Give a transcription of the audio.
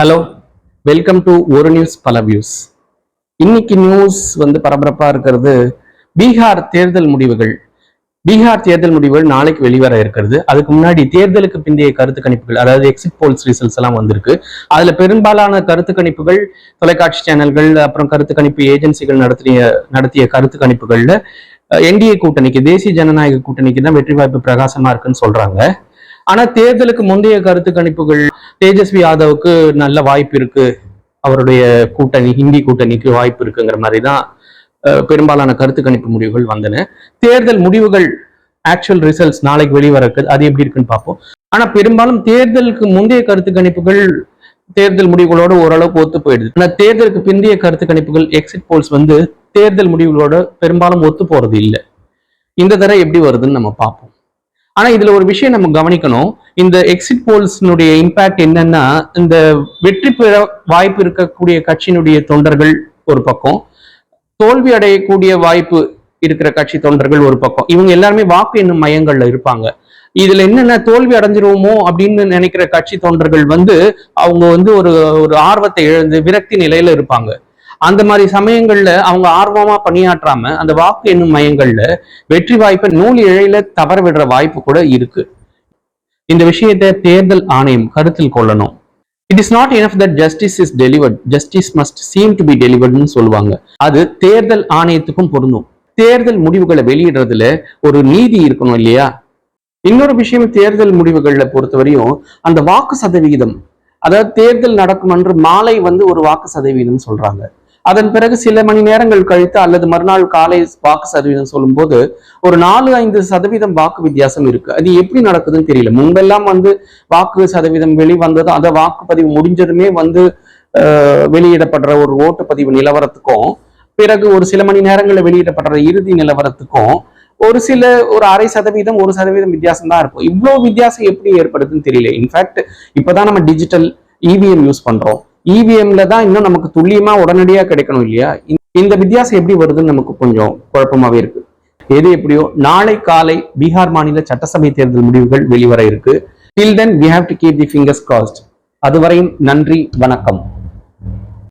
Hello welcome to ஒரு news பல views இன்னைக்கு நியூஸ் வந்து பரபரப்பா இருக்கிறது பீகார் தேர்தல் முடிவுகள். பீகார் தேர்தல் முடிவுகள் நாளைக்கு வெளிவர இருக்கிறது. அதுக்கு முன்னாடி தேர்தலுக்கு பிந்தைய கருத்து கணிப்புகள் அதாவது எக்ஸிட் போல்ஸ் ரிசல்ட்ஸ் எல்லாம் வந்திருக்கு. அதுல பெரும்பாலான கருத்து கணிப்புகள் தொலைக்காட்சி சேனல்கள் அப்புறம் கருத்து கணிப்பு ஏஜென்சிகள் நடத்திய நடத்திய கருத்து கணிப்புகள்ல என்டிஏ கூட்டணிக்கு தேசிய ஜனநாயக கூட்டணிக்கு தான் வெற்றி வாய்ப்பு பிரகாசமா இருக்குன்னு சொல்றாங்க. ஆனா தேர்தலுக்கு முந்தைய கருத்து கணிப்புகள் தேஜஸ்வி யாதவுக்கு நல்ல வாய்ப்பு இருக்கு. அவருடைய கூட்டணி ஹிந்தி கூட்டணிக்கு வாய்ப்பு இருக்குங்கிற மாதிரி தான் பெரும்பாலான கருத்து கணிப்பு முடிவுகள் வந்தன. தேர்தல் முடிவுகள் ஆக்சுவல் ரிசல்ட்ஸ் நாளைக்கு வெளிவர இருக்குது அது எப்படி இருக்குன்னு பார்ப்போம். ஆனா பெரும்பாலும் தேர்தலுக்கு முந்தைய கருத்து கணிப்புகள் தேர்தல் முடிவுகளோட ஓரளவுக்கு ஒத்து போயிடுது. ஆனா தேர்தலுக்கு பிந்தைய கருத்து கணிப்புகள் எக்ஸிட் போல்ஸ் வந்து தேர்தல் முடிவுகளோட பெரும்பாலும் ஒத்து போறது இல்லை. இந்த தடவை எப்படி வருதுன்னு நம்ம பார்ப்போம். ஆனா இதுல ஒரு விஷயம் நம்ம கவனிக்கணும். இந்த எக்ஸிட் போல்ஸ்னுடைய இம்பாக்ட் என்னன்னா இந்த வெற்றி பெற வாய்ப்பு இருக்கக்கூடிய கட்சியினுடைய தொண்டர்கள் ஒரு பக்கம் தோல்வி அடையக்கூடிய வாய்ப்பு இருக்கிற கட்சி தொண்டர்கள் ஒரு பக்கம். இவங்க எல்லாருமே வாக்கு எண்ணும் மையங்கள்ல இருப்பாங்க. இதுல என்னென்ன தோல்வி அடைஞ்சிருவோமோ அப்படின்னு நினைக்கிற கட்சி தொண்டர்கள் வந்து அவங்க வந்து ஒரு ஒரு ஆர்வத்தை இழந்து விரக்தி நிலையில இருப்பாங்க. அந்த மாதிரி சமயங்கள்ல அவங்க ஆர்வமா பணியாற்றாம அந்த வாக்கு எண்ணும் மையங்கள்ல வெற்றி வாய்ப்பை நூல் இழையில தவற விடுற வாய்ப்பு கூட இருக்கு. இந்த விஷயத்தை தேர்தல் ஆணையம் கருத்தில் கொள்ளணும். It is not enough that justice is delivered justice must seem to be டெலிவர்ட்னு சொல்லுவாங்க. அது தேர்தல் ஆணையத்துக்கும் பொருந்தும். தேர்தல் முடிவுகளை வெளியிடுறதுல ஒரு நீதி இருக்கணும் இல்லையா? இன்னொரு விஷயம் தேர்தல் முடிவுகள்ல பொறுத்தவரையும் அந்த வாக்கு சதவிகிதம் அதாவது தேர்தல் நடக்கும் அன்று மாலை வந்து ஒரு வாக்கு சதவீதம் சொல்றாங்க. அதன் பிறகு சில மணி நேரங்கள் கழித்து அல்லது மறுநாள் காலை வாக்கு சதவீதம் சொல்லும்போது ஒரு நாலு ஐந்து சதவீதம் வாக்கு வித்தியாசம் இருக்கு. அது எப்படி நடக்குதுன்னு தெரியல. முன்பெல்லாம் வந்து வாக்கு சதவீதம் வெளிவந்ததும் அந்த வாக்குப்பதிவு முடிஞ்சதுமே வந்து வெளியிடப்படுற ஒரு ஓட்டுப்பதிவு நிலவரத்துக்கும் பிறகு ஒரு சில மணி நேரங்களில் வெளியிடப்படுற இறுதி நிலவரத்துக்கும் ஒரு சில ஒரு அரை சதவீதம் ஒரு சதவீதம் வித்தியாசம் தான் இருக்கும். இவ்வளோ வித்தியாசம் எப்படி ஏற்படுதுன்னு தெரியல. இன்ஃபேக்ட் இப்போதான் நம்ம டிஜிட்டல் இவிஎம் யூஸ் பண்றோம். இவிஎம்ல தான் இன்னும் நமக்கு துல்லியமா உடனடியா கிடைக்கணும் இல்லையா? இந்த- வித்தியாசம் எப்படி வருதுன்னு நமக்கு கொஞ்சம் குழப்பமாவே இருக்கு. எது எப்படியோ நாளை காலை பீகார் மாநில சட்டசபை தேர்தல் முடிவுகள் வெளிவர இருக்கு. Till then we have to keep the fingers crossed அதுவரையும் நன்றி வணக்கம்.